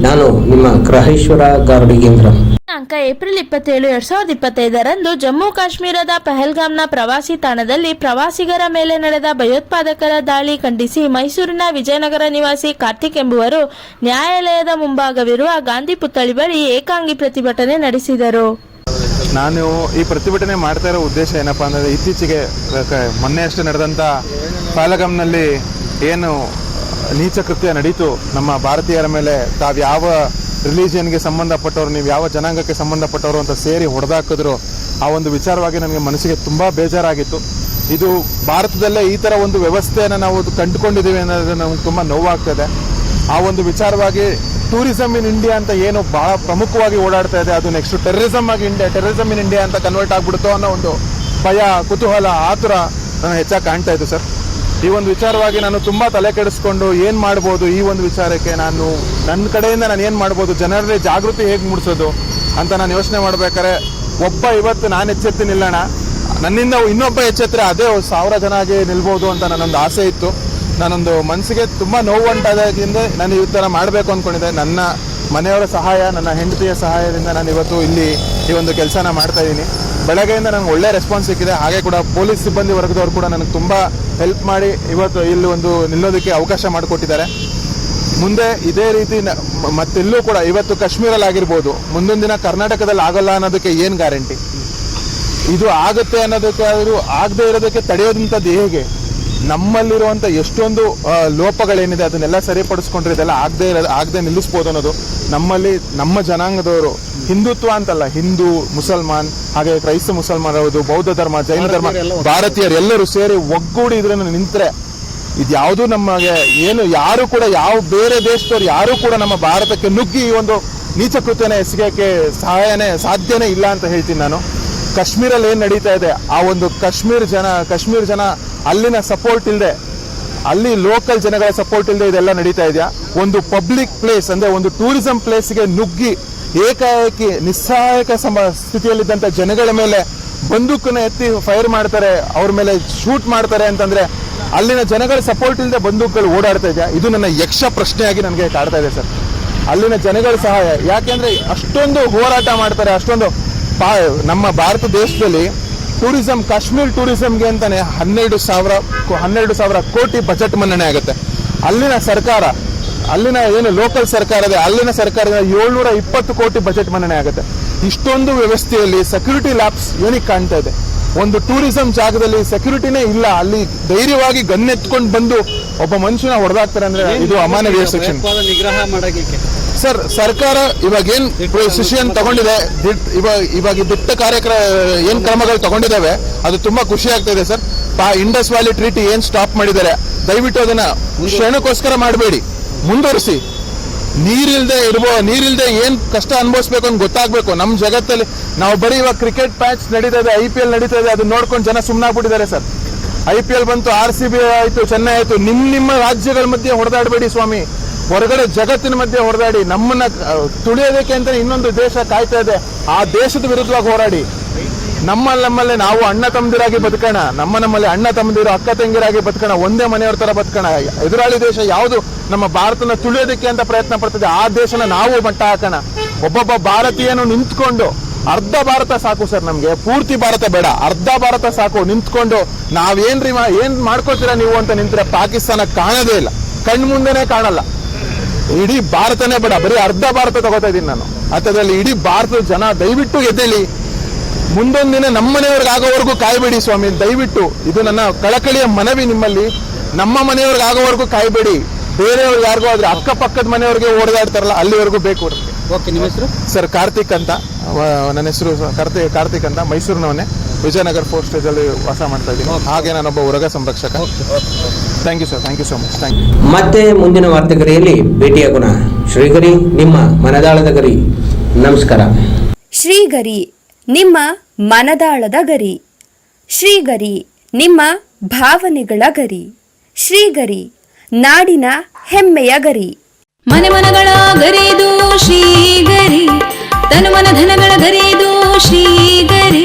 ನಾನು ನಿಮ್ಮ ಗ್ರಹೇಶ್ವರ ಗಾರ್ಡಿಗೇಂದ್ರ ದಿನಾಂಕ ಏಪ್ರಿಲ್ ಇಪ್ಪತ್ತೇಳು ಎರಡ್ ಸಾವಿರದ ಇಪ್ಪತ್ತೈದರಂದು ಜಮ್ಮು ಕಾಶ್ಮೀರದ ಪಹಲ್ಗಾಮ್ನ ಪ್ರವಾಸಿ ತಾಣದಲ್ಲಿ ಪ್ರವಾಸಿಗರ ಮೇಲೆ ನಡೆದ ಭಯೋತ್ಪಾದಕರ ದಾಳಿ ಖಂಡಿಸಿ ಮೈಸೂರಿನ ವಿಜಯನಗರ ನಿವಾಸಿ ಕಾರ್ತಿಕ್ ಎಂಬುವರು ನ್ಯಾಯಾಲಯದ ಮುಂಭಾಗವಿರುವ ಗಾಂಧಿ ಪುತ್ಥಳಿ ಬಳಿ ಏಕಾಂಗಿ ಪ್ರತಿಭಟನೆ ನಡೆಸಿದರು. ನಾನು ಈ ಪ್ರತಿಭಟನೆ ಮಾಡ್ತಾ ಇರೋ ಉದ್ದೇಶ ಏನಪ್ಪ ಅಂದರೆ ಇತ್ತೀಚೆಗೆ ಮೊನ್ನೆಯಷ್ಟು ಮೊನ್ನೆ ಅಷ್ಟೇ ನಡೆದಂಥ ಪಹಲ್ಗಾಮ್ನಲ್ಲಿ ಏನು ನೀಚ ಕೃತ್ಯ ನಡೀತು. ನಮ್ಮ ಭಾರತೀಯರ ಮೇಲೆ ತಾವು ಯಾವ ರಿಲಿಜಿಯನ್ಗೆ ಸಂಬಂಧಪಟ್ಟವರು, ನೀವು ಯಾವ ಜನಾಂಗಕ್ಕೆ ಸಂಬಂಧಪಟ್ಟವರು ಅಂತ ಸೇರಿ ಹೊಡೆದಾಕಿದ್ರು, ಆ ಒಂದು ವಿಚಾರವಾಗಿ ನನಗೆ ಮನಸ್ಸಿಗೆ ತುಂಬ ಬೇಜಾರಾಗಿತ್ತು. ಇದು ಭಾರತದಲ್ಲೇ ಈ ಥರ ಒಂದು ವ್ಯವಸ್ಥೆಯನ್ನು ನಾವು ಕಂಡುಕೊಂಡಿದ್ದೀವಿ ಅನ್ನೋದು ನಮ್ಗೆ ತುಂಬ ನೋವಾಗ್ತದೆ. ಆ ಒಂದು ವಿಚಾರವಾಗಿ ಟೂರಿಸಂ ಇನ್ ಇಂಡಿಯಾ ಅಂತ ಏನು ಬಹಳ ಪ್ರಮುಖವಾಗಿ ಓಡಾಡ್ತಾ ಇದೆ. ಅದು ನೆಕ್ಸ್ಟ್ ಟೆರರಿಸಮ್ ಆಗಿ ಇಂಡಿಯಾ ಟೆರರಿಸಮ್ ಇನ್ ಇಂಡಿಯಾ ಅಂತ ಕನ್ವರ್ಟ್ ಆಗ್ಬಿಡುತ್ತೋ ಅನ್ನೋ ಒಂದು ಭಯ, ಕುತೂಹಲ, ಆತುರ ನಾನು ಹೆಚ್ಚಾಗಿ ಕಾಣ್ತಾ ಇತ್ತು ಸರ್ ಈ ಒಂದು ವಿಚಾರವಾಗಿ ನಾನು ತುಂಬ ತಲೆ ಕೆಡಿಸ್ಕೊಂಡು ಏನು ಮಾಡ್ಬೋದು ಈ ಒಂದು ವಿಚಾರಕ್ಕೆ ನಾನು ನನ್ನ ಕಡೆಯಿಂದ ನಾನು ಏನು ಮಾಡ್ಬೋದು, ಜನರಲ್ಲಿ ಜಾಗೃತಿ ಹೇಗೆ ಮೂಡಿಸೋದು ಅಂತ ನಾನು ಯೋಚನೆ ಮಾಡ್ಬೇಕಾದ್ರೆ ಒಬ್ಬ ಇವತ್ತು ನಾನು ಎಚ್ಚೆತ್ತಿ ನಿಲ್ಲೋಣ. ನನ್ನಿಂದ ಇನ್ನೊಬ್ಬ ಎಚ್ಚೆತ್ತರೆ ಅದೇ ಸಾವಿರ ಜನ ಆಗಿ ನಿಲ್ಬೋದು ಅಂತ ನನ್ನೊಂದು ಆಸೆ ಇತ್ತು. ನಾನೊಂದು ಮನಸ್ಸಿಗೆ ತುಂಬ ನೋವು ಉಂಟಾದಾಗಿಂದ ನಾನು ಈ ಥರ ಮಾಡಬೇಕು ಅಂದ್ಕೊಂಡಿದ್ದೆ ನನ್ನ ಮನೆಯವರ ಸಹಾಯ, ನನ್ನ ಹೆಂಡತಿಯ ಸಹಾಯದಿಂದ ನಾನು ಇವತ್ತು ಇಲ್ಲಿ ಈ ಒಂದು ಕೆಲಸನ ಮಾಡ್ತಾ ಇದ್ದೀನಿ. ಬೆಳಗ್ಗೆಯಿಂದ ನನಗೆ ಒಳ್ಳೆ ರೆಸ್ಪಾನ್ಸ್ ಸಿಕ್ಕಿದೆ. ಹಾಗೆ ಕೂಡ ಪೊಲೀಸ್ ಸಿಬ್ಬಂದಿ ವರ್ಗದವರು ಕೂಡ ನನಗೆ ತುಂಬ ಹೆಲ್ಪ್ ಮಾಡಿ ಇವತ್ತು ಇಲ್ಲಿ ಒಂದು ನಿಲ್ಲೋದಕ್ಕೆ ಅವಕಾಶ ಮಾಡಿಕೊಟ್ಟಿದ್ದಾರೆ. ಮುಂದೆ ಇದೇ ರೀತಿ ಮತ್ತೆಲ್ಲೂ ಕೂಡ ಇವತ್ತು ಕಾಶ್ಮೀರಲ್ಲಿ ಆಗಿರ್ಬೋದು, ಮುಂದಿನ ದಿನ ಕರ್ನಾಟಕದಲ್ಲಿ ಆಗೋಲ್ಲ ಅನ್ನೋದಕ್ಕೆ ಏನು ಗ್ಯಾರಂಟಿ ಇದು ಆಗುತ್ತೆ ಅನ್ನೋದಕ್ಕೆ ಆದರೂ ಆಗದೆ ಇರೋದಕ್ಕೆ ತಡೆಯೋದಂಥದ್ದು ಹೇಗೆ? ನಮ್ಮಲ್ಲಿರುವಂಥ ಎಷ್ಟೊಂದು ಲೋಪಗಳೇನಿದೆ ಅದನ್ನೆಲ್ಲ ಸರಿಪಡಿಸ್ಕೊಂಡ್ರೆ ಇದೆಲ್ಲ ಆಗದೆ ಇರೋದು ಆಗದೆ ನಿಲ್ಲಿಸ್ಬೋದು ಅನ್ನೋದು ನಮ್ಮಲ್ಲಿ ನಮ್ಮ ಜನಾಂಗದವರು ಹಿಂದುತ್ವ ಅಂತಲ್ಲ ಹಿಂದೂ ಮುಸಲ್ಮಾನ್ ಹಾಗೆ ಕ್ರೈಸ್ತ ಮುಸಲ್ಮಾನ್ ಹೌದು ಬೌದ್ಧ ಧರ್ಮ ಜೈನ ಧರ್ಮ ಭಾರತೀಯರು ಎಲ್ಲರೂ ಸೇರಿ ಒಗ್ಗೂಡಿ ಇದ್ರನ್ನು ನಿಂತರೆ ಇದ್ಯಾವುದು ನಮಗೆ ಏನು ಯಾರು ಕೂಡ ಯಾವ ಬೇರೆ ದೇಶದವ್ರು ಯಾರು ಕೂಡ ನಮ್ಮ ಭಾರತಕ್ಕೆ ನುಗ್ಗಿ ಈ ಒಂದು ನೀಚ ಕೃತ್ಯನ ಎಸಗಕ್ಕೆ ಸಹಾಯನೇ ಸಾಧ್ಯನೇ ಇಲ್ಲ ಅಂತ ಹೇಳ್ತೀನಿ ನಾನು. ಕಾಶ್ಮೀರಲ್ಲಿ ಏನು ನಡೀತಾ ಇದೆ ಆ ಒಂದು ಕಾಶ್ಮೀರ್ ಜನ ಕಾಶ್ಮೀರ್ ಜನ ಅಲ್ಲಿನ ಸಪೋರ್ಟ್ ಇಲ್ಲದೆ ಅಲ್ಲಿ ಲೋಕಲ್ ಜನಗಳ ಸಪೋರ್ಟ್ ಇಲ್ಲದೆ ಇದೆಲ್ಲ ನಡೀತಾ ಇದೆಯಾ? ಒಂದು ಪಬ್ಲಿಕ್ ಪ್ಲೇಸ್ ಅಂದ್ರೆ ಒಂದು ಟೂರಿಸಂ ಪ್ಲೇಸ್ಗೆ ನುಗ್ಗಿ ಏಕಾಏಕಿ ನಿಸ್ಸಹಾಯಕ ಸಮ ಸ್ಥಿತಿಯಲ್ಲಿದ್ದಂಥ ಜನಗಳ ಮೇಲೆ ಬಂದೂಕನ್ನ ಎತ್ತಿ ಫೈರ್ ಮಾಡ್ತಾರೆ, ಅವ್ರ ಮೇಲೆ ಶೂಟ್ ಮಾಡ್ತಾರೆ ಅಂತಂದ್ರೆ ಅಲ್ಲಿನ ಜನಗಳ ಸಪೋರ್ಟ್ ಇಲ್ಲದೆ ಬಂದೂಕಗಳು ಓಡಾಡ್ತಾ ಇದೆಯಾ? ಇದು ನನ್ನ ಯಕ್ಷ ಪ್ರಶ್ನೆಯಾಗಿ ನನಗೆ ಕಾಡ್ತಾ ಇದೆ ಸರ್. ಅಲ್ಲಿನ ಜನಗಳ ಸಹಾಯ, ಯಾಕೆಂದ್ರೆ ಅಷ್ಟೊಂದು ಹೋರಾಟ ಮಾಡ್ತಾರೆ, ಅಷ್ಟೊಂದು, ಪಾ, ನಮ್ಮ ಭಾರತ ದೇಶದಲ್ಲಿ ಟೂರಿಸಂ ಕಾಶ್ಮೀರ್ ಟೂರಿಸಂಗೆ ಅಂತಾನೆ ಹನ್ನೆರಡು ಸಾವಿರ ಹನ್ನೆರಡು ಸಾವಿರ ಕೋಟಿ ಬಜೆಟ್ ಮನ್ನಣೆ ಆಗುತ್ತೆ. ಅಲ್ಲಿನ ಸರ್ಕಾರ ಅಲ್ಲಿನ ಏನು ಲೋಕಲ್ ಸರ್ಕಾರ ಇದೆ ಅಲ್ಲಿನ ಸರ್ಕಾರದ ಏಳ್ನೂರ ಇಪ್ಪತ್ತು ಕೋಟಿ ಬಜೆಟ್ ಮನ್ನಣೆ ಆಗುತ್ತೆ. ಇಷ್ಟೊಂದು ವ್ಯವಸ್ಥೆಯಲ್ಲಿ ಸೆಕ್ಯೂರಿಟಿ ಲ್ಯಾಬ್ಸ್ ಏನಕ್ಕೆ ಕಾಣ್ತಾ ಇದೆ? ಒಂದು ಟೂರಿಸಂ ಜಾಗದಲ್ಲಿ ಸೆಕ್ಯೂರಿಟಿನೇ ಇಲ್ಲ. ಅಲ್ಲಿ ಧೈರ್ಯವಾಗಿ ಗನ್ನೆತ್ಕೊಂಡು ಬಂದು ಒಬ್ಬ ಮನುಷ್ಯನ ಹೊಡೆದಾಕ್ತಾರೆ ಅಂದ್ರೆ ಇದು ಅಮಾನವೀಯ ಸೆಕ್ಷನ್ ನಿಗ್ರಹ ಮಾಡೋಕೆ ಸರ್ ಸರ್ಕಾರ ಇವಾಗ ಏನ್ ಡಿಸಿಷನ್ ತಗೊಂಡಿದೆ? ಇವಾಗ ಇವಾಗ ದಿಟ್ಟ ಕಾರ್ಯಕ್ರಮ ಏನ್ ಕ್ರಮಗಳು ತಗೊಂಡಿದ್ದಾವೆ? ಅದು ತುಂಬಾ ಖುಷಿ ಆಗ್ತಾ ಇದೆ ಸರ್ ಇಂಡಸ್ ವ್ಯಾಲಿ ಟ್ರೀಟಿ ಏನ್ ಸ್ಟಾಪ್ ಮಾಡಿದ್ದಾರೆ? ದಯವಿಟ್ಟು ಅದನ್ನ ಕ್ಷಣಕ್ಕೋಸ್ಕರ ಮಾಡಬೇಡಿ. ಮುಂದುವರಿಸಿ. ನೀರಿಲ್ದೆ ಇರ್ಬೋ, ನೀರಿಲ್ದೆ ಏನ್ ಕಷ್ಟ ಅನುಭವಿಸ್ಬೇಕು ಅಂತ ಗೊತ್ತಾಗ್ಬೇಕು. ನಮ್ಮ ಜಗತ್ತಲ್ಲಿ, ನಾವು ಬರೀ ಇವಾಗ ಕ್ರಿಕೆಟ್ ಮ್ಯಾಚ್ ನಡೀತಾ ಇದೆ ಐ ಪಿ ಎಲ್ ನಡೀತಾ ಇದೆ ಅದನ್ನ ನೋಡ್ಕೊಂಡು ಜನ ಸುಮ್ಮನಾಗ್ಬಿಟ್ಟಿದ್ದಾರೆ ಸರ್ ಐ ಪಿ ಎಲ್ ಬಂತು ಆರ್ ಸಿ ಬಿ ಆಯ್ತು, ಚೆನ್ನೈ ಆಯ್ತು, ನಿಮ್, ನಿಮ್ಮ ರಾಜ್ಯಗಳ ಮಧ್ಯೆ ಹೊಡೆದಾಡಬೇಡಿ, ಸ್ವಾಮಿ. ಹೊರಗಡೆ ಜಗತ್ತಿನ ಮಧ್ಯೆ ಹೊರದಾಡಿ ನಮ್ಮನ್ನ ತುಳಿಯೋದಕ್ಕೆ ಅಂತ ಇನ್ನೊಂದು ದೇಶ ಕಾಯ್ತಾ ಇದೆ, ಆ ದೇಶದ ವಿರುದ್ಧವಾಗಿ ಹೋರಾಡಿ. ನಮ್ಮಲ್ಲಿ ನಮ್ಮಲ್ಲಿ ನಾವು ಅಣ್ಣ ತಮ್ಮದಿರಾಗಿ ಬದುಕೋಣ, ನಮ್ಮ ನಮ್ಮಲ್ಲಿ ಅಣ್ಣ ತಮ್ಮದಿರು, ಅಕ್ಕ ತಂಗಿರಾಗಿ ಬದುಕೋಣ, ಒಂದೇ ಮನೆಯವ್ರ ತರ ಬದುಕೋಣ. ಎದುರಾಳಿ ದೇಶ ಯಾವುದು? ನಮ್ಮ ಭಾರತನ ತುಳಿಯೋದಕ್ಕೆ ಅಂತ ಪ್ರಯತ್ನ ಪಡ್ತದೆ, ಆ ದೇಶನ ನಾವು ಮಟ್ಟ ಹಾಕೋಣ. ಒಬ್ಬೊಬ್ಬ ಭಾರತೀಯನು ನಿಂತ್ಕೊಂಡು, ಅರ್ಧ ಭಾರತ ಸಾಕು ಸರ್ ನಮ್ಗೆ, ಪೂರ್ತಿ ಭಾರತ ಬೇಡ, ಅರ್ಧ ಭಾರತ ಸಾಕು, ನಿಂತ್ಕೊಂಡು, ನಾವೇನ್ರಿ ಏನ್ ಮಾಡ್ಕೋತೀರಾ ನೀವು ಅಂತ ನಿಂತ್ರೆ ಪಾಕಿಸ್ತಾನ ಕಾಣೋದೇ ಇಲ್ಲ, ಕಣ್ಮುಂದೆನೆ ಕಾಣಲ್ಲ. ಇಡೀ ಭಾರತನೇ ಬೇಡ ಬರೀ ಅರ್ಧ ಭಾರತ ತಗೋತಾ ಇದ್ದೀನಿ ನಾನು. ಅಂಥದ್ರಲ್ಲಿ ಇಡೀ ಭಾರತದ ಜನ ದಯವಿಟ್ಟು ಎದ್ದೇಳಿ. ಮುಂದೊಂದು ದಿನ ನಮ್ಮ ಮನೆಯವ್ರಿಗೆ ಆಗೋವರೆಗೂ ಕಾಯ್ಬೇಡಿ ಸ್ವಾಮಿ ದಯವಿಟ್ಟು. ಇದು ನನ್ನ ಕಳಕಳಿಯ ಮನವಿ ನಿಮ್ಮಲ್ಲಿ. ನಮ್ಮ ಮನೆಯವ್ರಿಗೆ ಆಗೋವರೆಗೂ ಕಾಯಬೇಡಿ. ಬೇರೆಯವ್ರಿಗೆ ಯಾರಿಗೂ ಆದ್ರೆ ಅಕ್ಕಪಕ್ಕದ ಮನೆಯವ್ರಿಗೆ ಓಡಾಡ್ತಾರಲ್ಲ ಅಲ್ಲಿವರೆಗೂ ಬೇಕು. ಓಕೆ ನಿಮ್ಮ ಹೆಸರು? ಸರ್ ಕಾರ್ತಿಕ್ ಅಂತ. ನನ್ನ ಹೆಸರು ಕಾರ್ತಿಕ್ ಕಾರ್ತಿಕ್ ಅಂತ ಮೈಸೂರಿನವನೇ. ವಿಜಯನಗರ ಫೋರ್ ಸ್ಟೇಜ್ ಅಲ್ಲಿ ವಾಸ ಮಾಡ್ತಾ ಇದ್ದೀನಿ. ಹಾಗೆ ನಾನೊಬ್ಬ ಉರಗ ಸಂರಕ್ಷಕ. Thank you sir thank you so much thank you ಮತ್ತೆ ಮುಂದಿನ ವಾರ್ತೆಗರಿಯಲ್ಲಿ ಭೇಟಿಯಾಗೋಣ ಶ್ರೀಗರಿ ನಿಮ್ಮ ಮನದಾಳದ ಗರಿ. ನಮಸ್ಕಾರ. ಶ್ರೀಗರಿ ನಿಮ್ಮ ಮನದಾಳದ ಗರಿ. ಶ್ರೀಗರಿ ನಿಮ್ಮ ಭಾವನೆಗಳ ಗರಿ. ಶ್ರೀಗರಿ ನಾಡಿನ ಹೆಮ್ಮೆಯ ಗರಿ. ಮನೆ ಮನಗಳ ಗರಿದು ಶ್ರೀಗರಿ ತನುಮನ ಧನಗಳ ಗರಿದು ಶ್ರೀಗರಿ.